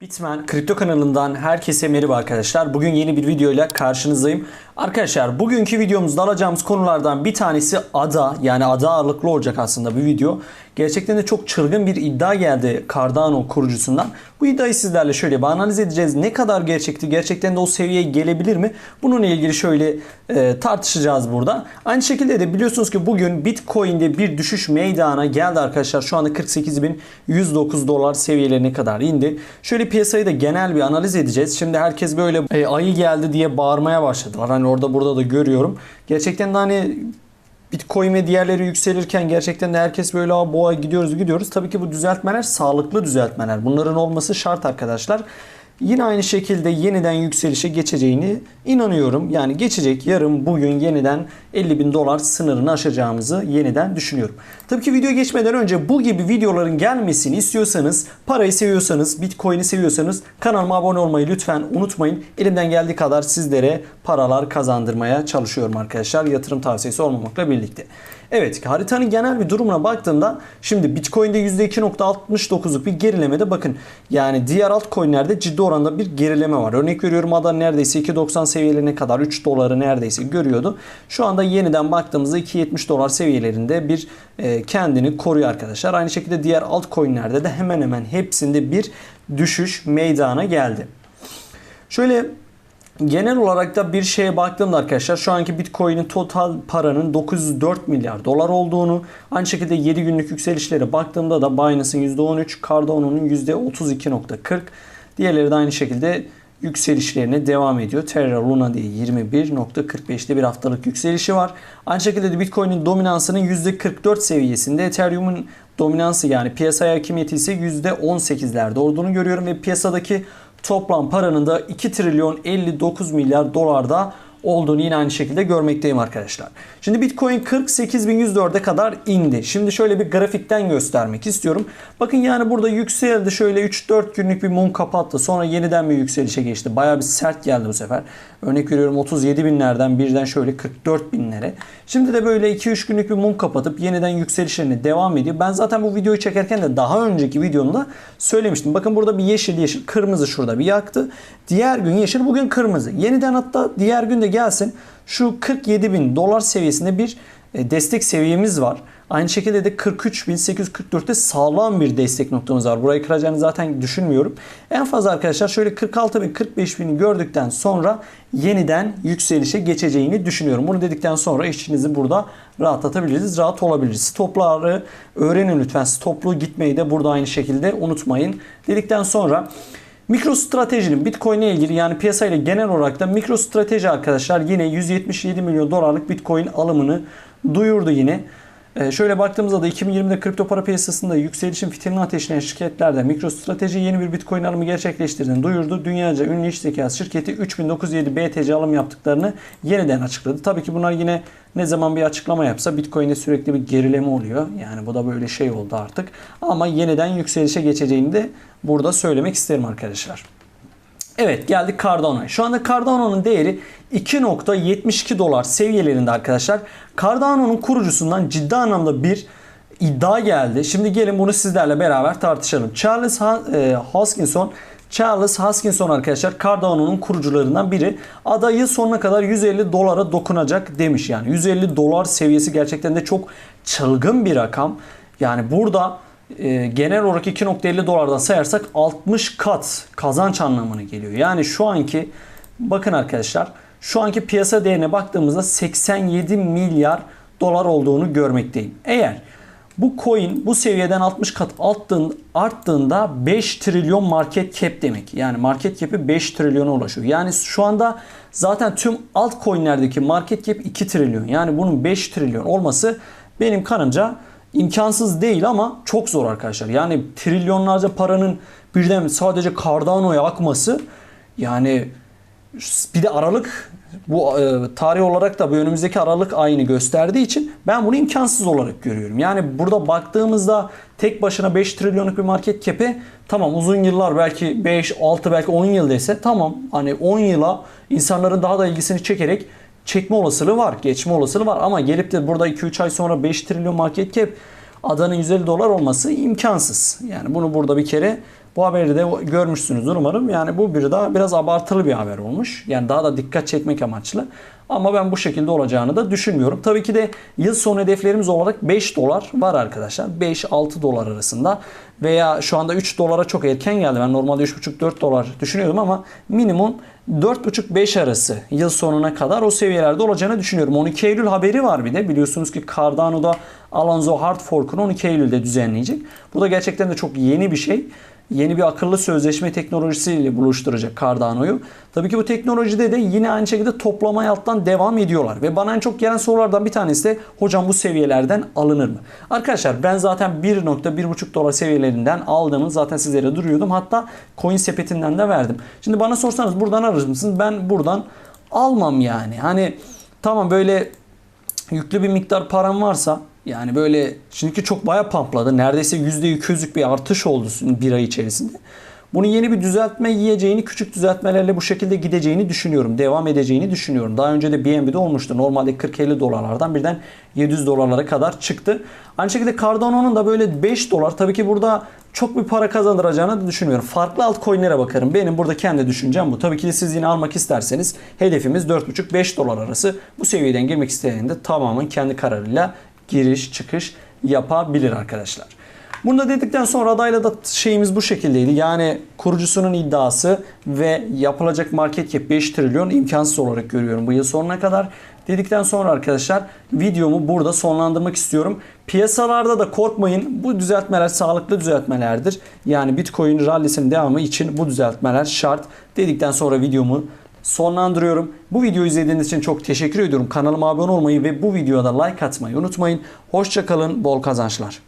Bitmen Kripto kanalından herkese merhaba arkadaşlar. Bugün yeni bir videoyla karşınızdayım. Arkadaşlar bugünkü videomuzda alacağımız konulardan bir tanesi ada yani ada ağırlıklı olacak aslında bir video. Gerçekten de çok çılgın bir iddia geldi Cardano kurucusundan. Bu iddiayı sizlerle şöyle bir analiz edeceğiz. Ne kadar gerçekti? Gerçekten de o seviyeye gelebilir mi? Bununla ilgili şöyle e, tartışacağız burada. Aynı şekilde de biliyorsunuz ki bugün Bitcoin'de bir düşüş meydana geldi arkadaşlar. Şu anda 48.109 dolar seviyelerine kadar indi. Şöyle piyasayı da genel bir analiz edeceğiz. Şimdi herkes böyle e, ayı geldi diye bağırmaya başladılar. Hani orada burada da görüyorum. Gerçekten de hani Bitcoin ve diğerleri yükselirken gerçekten de herkes böyle boğa gidiyoruz gidiyoruz. Tabii ki bu düzeltmeler sağlıklı düzeltmeler. Bunların olması şart arkadaşlar. Yine aynı şekilde yeniden yükselişe geçeceğini inanıyorum. Yani geçecek yarın bugün yeniden 50 bin dolar sınırını aşacağımızı yeniden düşünüyorum. Tabii ki video geçmeden önce bu gibi videoların gelmesini istiyorsanız, parayı seviyorsanız, bitcoin'i seviyorsanız kanalıma abone olmayı lütfen unutmayın. Elimden geldiği kadar sizlere paralar kazandırmaya çalışıyorum arkadaşlar. Yatırım tavsiyesi olmamakla birlikte. Evet haritanın genel bir durumuna baktığımda şimdi Bitcoin'de %2.69'luk bir gerilemede bakın yani diğer altcoin'lerde ciddi oranda bir gerileme var. Örnek veriyorum ADA neredeyse 2.90 seviyelerine kadar 3 doları neredeyse görüyordu. Şu anda yeniden baktığımızda 2.70 dolar seviyelerinde bir e, kendini koruyor arkadaşlar. Aynı şekilde diğer altcoin'lerde de hemen hemen hepsinde bir düşüş meydana geldi. Şöyle Genel olarak da bir şeye baktığımda arkadaşlar şu anki Bitcoin'in total paranın 904 milyar dolar olduğunu aynı şekilde 7 günlük yükselişlere baktığımda da Binance'ın %13, Cardano'nun %32.40 diğerleri de aynı şekilde yükselişlerine devam ediyor. Terra Luna diye 21.45'te bir haftalık yükselişi var. Aynı şekilde de Bitcoin'in dominansının %44 seviyesinde Ethereum'un dominansı yani piyasaya hakimiyeti ise %18'lerde olduğunu görüyorum ve piyasadaki toplam paranın da 2 trilyon 59 milyar dolarda olduğunu yine aynı şekilde görmekteyim arkadaşlar. Şimdi Bitcoin 48.104'e kadar indi. Şimdi şöyle bir grafikten göstermek istiyorum. Bakın yani burada yükseldi. Şöyle 3-4 günlük bir mum kapattı. Sonra yeniden bir yükselişe geçti. Baya bir sert geldi bu sefer. Örnek veriyorum 37 binlerden birden şöyle 44 binlere. Şimdi de böyle 2-3 günlük bir mum kapatıp yeniden yükselişlerine devam ediyor. Ben zaten bu videoyu çekerken de daha önceki videomda söylemiştim. Bakın burada bir yeşil yeşil kırmızı şurada bir yaktı. Diğer gün yeşil bugün kırmızı. Yeniden hatta diğer gün de gelsin şu 47 bin dolar seviyesinde bir e, destek seviyemiz var. Aynı şekilde de 43.844'te sağlam bir destek noktamız var. Burayı kıracağını zaten düşünmüyorum. En fazla arkadaşlar şöyle 46.000 45.000'i gördükten sonra yeniden yükselişe geçeceğini düşünüyorum. Bunu dedikten sonra işinizi burada rahatlatabiliriz. Rahat olabiliriz. Stopları öğrenin lütfen. Stoplu gitmeyi de burada aynı şekilde unutmayın. Dedikten sonra Mikro stratejinin Bitcoin ile ilgili yani piyasayla genel olarak da mikro strateji arkadaşlar yine 177 milyon dolarlık Bitcoin alımını duyurdu yine. Ee, şöyle baktığımızda da 2020'de kripto para piyasasında yükselişin fitilini ateşleyen şirketlerde MicroStrateji yeni bir Bitcoin alımı gerçekleştirdiğini duyurdu. Dünyaca ünlü iş zekası şirketi 3907 BTC alım yaptıklarını yeniden açıkladı. Tabii ki bunlar yine ne zaman bir açıklama yapsa Bitcoin'de sürekli bir gerileme oluyor. Yani bu da böyle şey oldu artık. Ama yeniden yükselişe geçeceğini de burada söylemek isterim arkadaşlar. Evet geldik Cardano'ya. Şu anda Cardano'nun değeri 2.72 dolar seviyelerinde arkadaşlar. Cardano'nun kurucusundan ciddi anlamda bir iddia geldi. Şimdi gelin bunu sizlerle beraber tartışalım. Charles Hoskinson Charles Hoskinson arkadaşlar Cardano'nun kurucularından biri. Adayı sonuna kadar 150 dolara dokunacak demiş. Yani 150 dolar seviyesi gerçekten de çok çılgın bir rakam. Yani burada e, genel olarak 2.50 dolardan sayarsak 60 kat kazanç anlamına geliyor. Yani şu anki bakın arkadaşlar şu anki piyasa değerine baktığımızda 87 milyar dolar olduğunu görmekteyim. Eğer bu coin bu seviyeden 60 kat arttığında, arttığında 5 trilyon market cap demek. Yani market cap'i 5 trilyona ulaşıyor. Yani şu anda zaten tüm altcoin'lerdeki market cap 2 trilyon. Yani bunun 5 trilyon olması benim kanımca imkansız değil ama çok zor arkadaşlar. Yani trilyonlarca paranın birden sadece Cardano'ya akması yani bir de Aralık bu e, tarih olarak da bu önümüzdeki Aralık ayını gösterdiği için ben bunu imkansız olarak görüyorum. Yani burada baktığımızda tek başına 5 trilyonluk bir market cap'e tamam uzun yıllar belki 5, 6 belki 10 yıl dese tamam hani 10 yıla insanların daha da ilgisini çekerek çekme olasılığı var. Geçme olasılığı var ama gelip de burada 2-3 ay sonra 5 trilyon market cap adanın 150 dolar olması imkansız. Yani bunu burada bir kere Bu haberi de görmüşsünüzdür umarım. Yani bu bir daha biraz abartılı bir haber olmuş. Yani daha da dikkat çekmek amaçlı. Ama ben bu şekilde olacağını da düşünmüyorum. Tabii ki de yıl sonu hedeflerimiz olarak 5 dolar var arkadaşlar. 5-6 dolar arasında veya şu anda 3 dolara çok erken geldi. Ben normalde 3,5-4 dolar düşünüyordum ama minimum 4,5-5 arası yıl sonuna kadar o seviyelerde olacağını düşünüyorum. 12 Eylül haberi var bir de. Biliyorsunuz ki Cardano'da Alonzo Hard Fork'unu 12 Eylül'de düzenleyecek. Bu da gerçekten de çok yeni bir şey yeni bir akıllı sözleşme teknolojisiyle buluşturacak Cardano'yu. Tabii ki bu teknolojide de yine aynı şekilde toplama alttan devam ediyorlar. Ve bana en çok gelen sorulardan bir tanesi de hocam bu seviyelerden alınır mı? Arkadaşlar ben zaten 1.1.5 dolar seviyelerinden aldığımı zaten sizlere duruyordum. Hatta coin sepetinden de verdim. Şimdi bana sorsanız buradan alır mısınız? Ben buradan almam yani. Hani tamam böyle yüklü bir miktar param varsa yani böyle çünkü çok bayağı pampladı. Neredeyse %200'lük bir artış oldu bir ay içerisinde. Bunun yeni bir düzeltme yiyeceğini, küçük düzeltmelerle bu şekilde gideceğini düşünüyorum. Devam edeceğini düşünüyorum. Daha önce de BNB'de olmuştu. Normalde 40-50 dolarlardan birden 700 dolarlara kadar çıktı. Aynı şekilde Cardano'nun da böyle 5 dolar. Tabii ki burada çok bir para kazandıracağını da düşünmüyorum. Farklı altcoin'lere bakarım. Benim burada kendi düşüncem bu. Tabii ki de siz yine almak isterseniz hedefimiz 4,5-5 dolar arası. Bu seviyeden girmek isteyen de tamamen kendi kararıyla giriş çıkış yapabilir arkadaşlar. Bunu da dedikten sonra adayla da şeyimiz bu şekildeydi. Yani kurucusunun iddiası ve yapılacak market cap 5 trilyon imkansız olarak görüyorum bu yıl sonuna kadar. Dedikten sonra arkadaşlar videomu burada sonlandırmak istiyorum. Piyasalarda da korkmayın. Bu düzeltmeler sağlıklı düzeltmelerdir. Yani Bitcoin rallisinin devamı için bu düzeltmeler şart. Dedikten sonra videomu sonlandırıyorum. Bu videoyu izlediğiniz için çok teşekkür ediyorum. Kanalıma abone olmayı ve bu videoda like atmayı unutmayın. Hoşçakalın, bol kazançlar.